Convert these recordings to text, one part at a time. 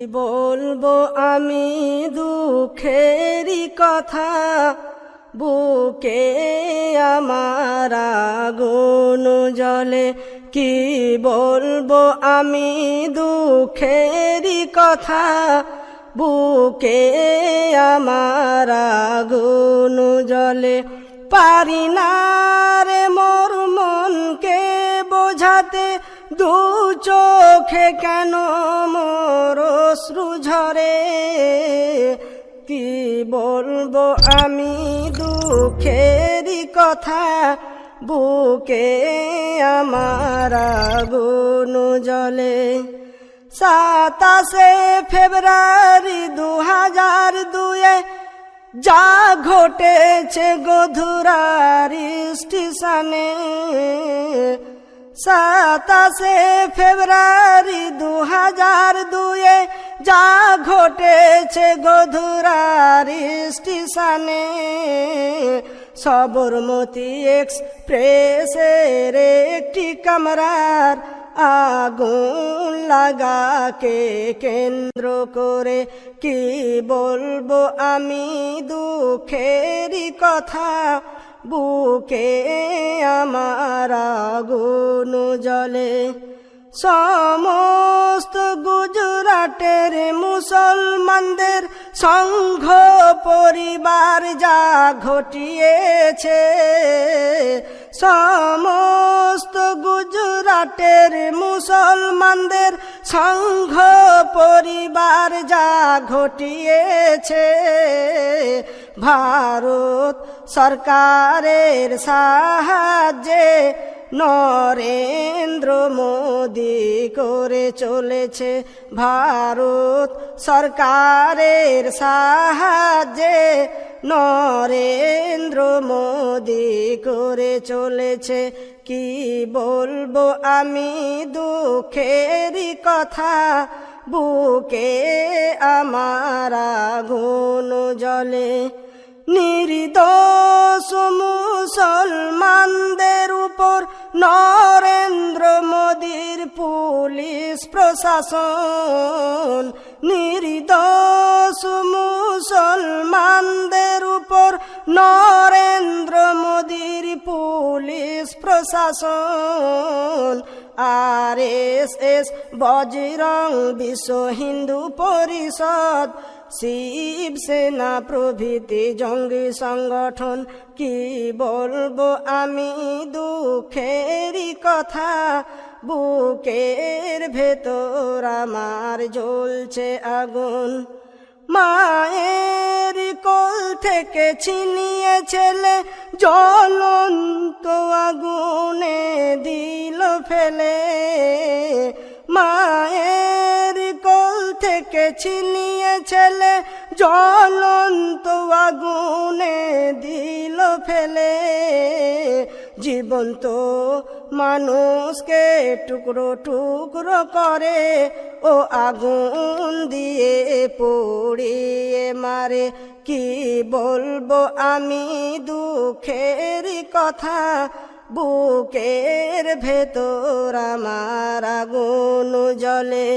বলব আমি দুঃখেরই কথা? বুকে আমার আগুন জলে কি বলব আমি দুঃখেরই কথা? বুকে আমার আগুন জলে পারি না রে মোর মনকে বোঝাতে। দু চোখে কেন মোর অশ্রু ঝরে? কি বলব আমি দুঃখেরই কথা? বুকে আমার আগুন জলে সাতাশে ফেব্রুয়ারি দু হাজার দুয়ে যা ঘটেছে গধুরার স্টেশনে। সাতাশে ফেব্রুয়ারি দু হাজার দুয়ে যা ঘটেছে গধুরার স্টেশনে। সবরমতী এক্সপ্রেসের একটি কামরার আগুন লাগাকে কেন্দ্র করে কি বলব আমি দুঃখেরই কথা? বুকে আমার আগুন জলে সমস্ত গুজরাটের মুসলমানদের সংঘ পরিবার যা ঘটিয়েছে। সমস্ত গুজরাটের মুসলমানদের সংঘ পরিবার যা ঘটিয়েছে। ভারত সরকারের সাহায্যে নরেন্দ্র মোদি করে চলেছে ভারত। সরকারের সাহায্যে নরেন্দ্র মোদি করে চলেছে। কি বলব আমি দুঃখেরই কথা, বুকে আমার আগুন জলে নির্দোষ মুসলমানদের উপর নরেন্দ্র মোদীর পুলিশ প্রশাসন। নির্দোষ মুসলমানদের উপর নরেন্দ্র মোদীর পুলিশ প্রশাসন। আর এস এস বজরং বিশ্ব হিন্দু পরিষদ শিবসেনা প্রভৃতি জঙ্গি সংগঠন, কি বলব আমি দুঃখেরই কথা? বুকের ভেতর আমার জ্বলছে আগুন। মায়ের কোল থেকে ছিনিয়ে ছেলে জ্বলন্ত আগুনে দিল ফেলে। মায়ের থেকে ছিনিয়ে ছেলে, জ্বলন্ত আগুনে দিল ফেলে। জীবন্ত মানুষকে টুকরো টুকরো করে, ও আগুন দিয়ে পড়িয়ে মারে। কি বলব আমি দুঃখের কথা, বুকের ভেতর আমার আগুন জলে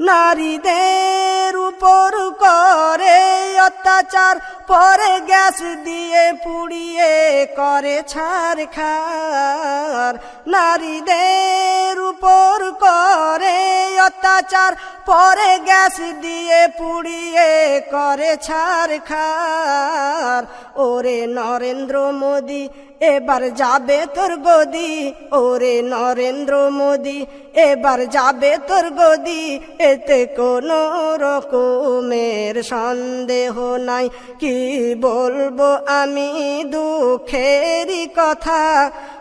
নারীদের উপর করে অত্যাচার, পরে গ্যাস দিয়ে পুড়িয়ে করে ছাড় খার। নারীদের উপর করে অত্যাচার, পরে গ্যাস দিয়ে পুড়িয়ে করে ছাড় খার। ওরে নরেন্দ্র মোদী এবার যাবে তোর গদি, ওরে নরেন্দ্র মোদী। এবার যাবে তোর গদি, এতে কোনো রকমের সন্দেহ নাই। কি বলব আমি দুঃখেরই কথা,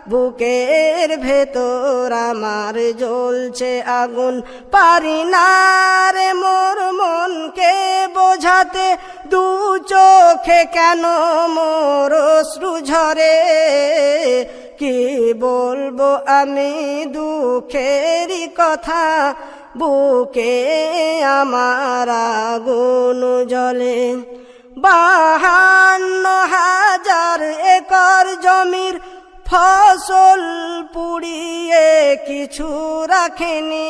বুকের ভেতর আমার জ্বলছে আগুন। পারি না রে মোর মনকে বোঝাতে, দু চোখে কেন মোর অশ্রু ঝরে কি বলব আমি দুঃখেরই কথা? বুকে আমার আগুন জলে বাহান্ন হাজার ফসল পুড়িয়ে কিছু রাখেনি।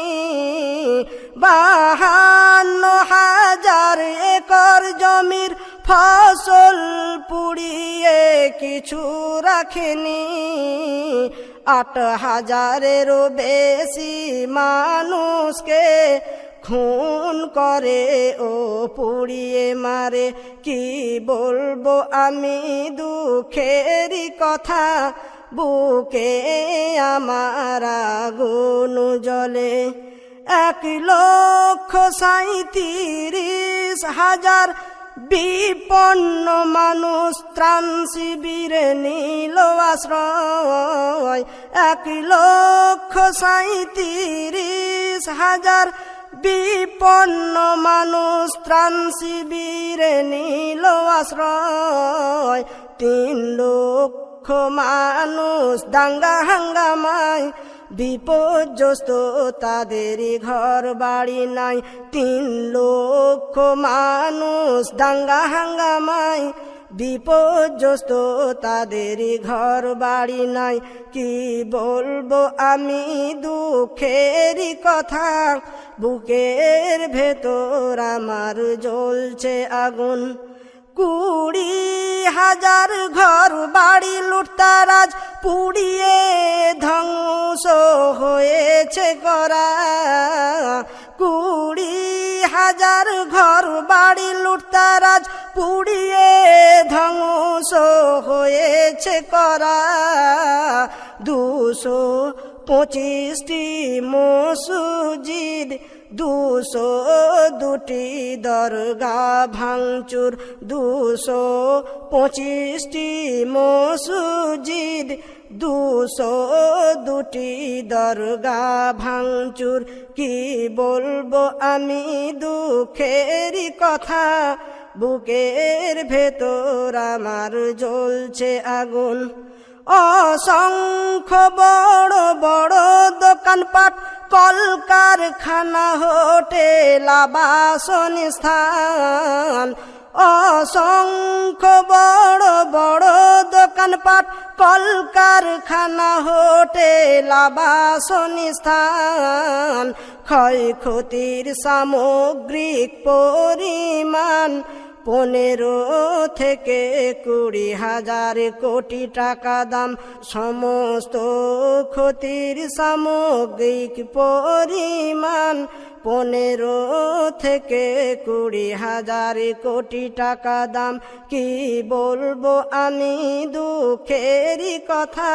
বাহান্ন হাজার একর জমির ফসল পুড়িয়ে কিছু রাখেনি। আট হাজারেরও বেশি মানুষকে খুন করে ও পুড়িয়ে মারে। কি বলব আমি দুঃখেরই কথা। বুকে আমার আগুন জলে এক লক্ষ সাঁত্রিশ হাজার বিপন্ন মানুষ ত্রাণ শিবিরে নিল আশ্রয়। এক লক্ষ সাঁত্রিশ হাজার বিপন্ন মানুষ ত্রাণ শিবিরে নিল আশ্রয়। তিন লক্ষ মানুষ দাঙ্গা হাঙ্গামায়, বিপর্যস্ত তাদের ঘর বাড়ি নাই। তিন লক্ষ মানুষ দাঙ্গা হাঙ্গামায়, বিপর্যস্ত তাদের ঘর বাড়ি নাই। কি বলব আমি দুঃখেরই কথা? বুকের ভেতর আমার জ্বলছে আগুন। কুড়ি হাজার ঘর বাড়ি লুটতারাজ পুড়িয়ে ধ্বংস হয়েছে করা। কুড়ি হাজার ঘর বাড়ি লুটতারাজ পুড়িয়ে ধ্বংস হয়েছে করা। দুশো পঁচিশটি মসুজিদ দুশো দুটি দরগা ভাঙচুর, দুশো পঁচিশটি মসুজিদ, দুশো দুটি দরগা ভাঙচুর। কি বলব আমি দুঃখেরই কথা, বুকের ভেতর আমার জ্বলছে আগুন। অসংখ্য বড় বড় দোকানপাট কলকারখানা, হোটেল, আবাসন স্থান। অসংখ্য বড় বড় দোকানপাট, কলকারখানা, হোটেল, আবাসন স্থান। ক্ষয়ক্ষতির সামগ্রিক পরিমাণ পনেরো থেকে কুড়ি হাজার কোটি টাকা দাম। সমস্ত ক্ষতির সামগ্রিক পরিমাণ পনেরো থেকে কুড়ি হাজার কোটি টাকা দাম। কি বলব আমি দুঃখেরই কথা,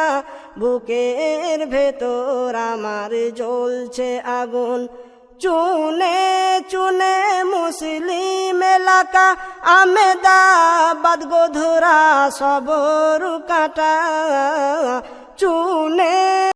বুকের ভেতর আমার জ্বলছে আগুন। চুনে চুনে মুসলিম এলাকা আমেদাবাদ গোধরা সবর কাটা চুনে